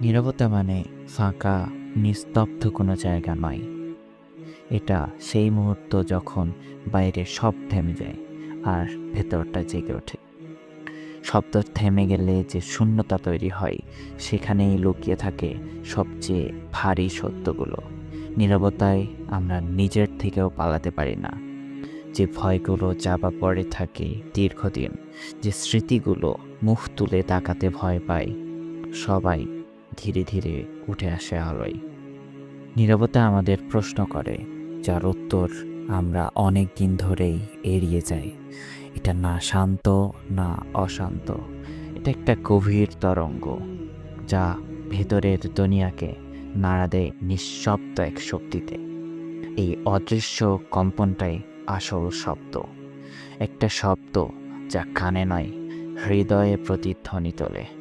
নীরবতা মানে ফাঁকা, নিস্তব্ধ কোনো জায়গা নয়। এটা সেই মুহূর্ত যখন বাইরে সব থেমে যায় আর ভেতরটা জেগে ওঠে। শব্দ থেমে গেলে যে শূন্যতা তৈরি হয়, সেখানেই লুকিয়ে থাকে সবচেয়ে ভারী সত্যগুলো। নীরবতায় আমরা নিজের থেকেও পালাতে পারি না। যে ভয়গুলো চাপা পড়ে থাকে দীর্ঘদিন, যে স্মৃতিগুলো মুখ তুলে তাকাতে ভয় পায়, সবাই ধীরে ধীরে উঠে আসে আলোয়। নীরবতা আমাদের প্রশ্ন করে, যার উত্তর আমরা অনেক দিন ধরেই এড়িয়ে যাই। এটা না শান্ত, না অশান্ত। এটা একটা গভীর তরঙ্গ, যা ভেতরের দুনিয়াকে নাড়া দেয় নিঃশব্দ এক শক্তিতে। এই অদৃশ্য কম্পনটাই আসল শব্দ। একটা শব্দ যা কানে নয়, হৃদয়ে প্রতিধ্বনি তোলে।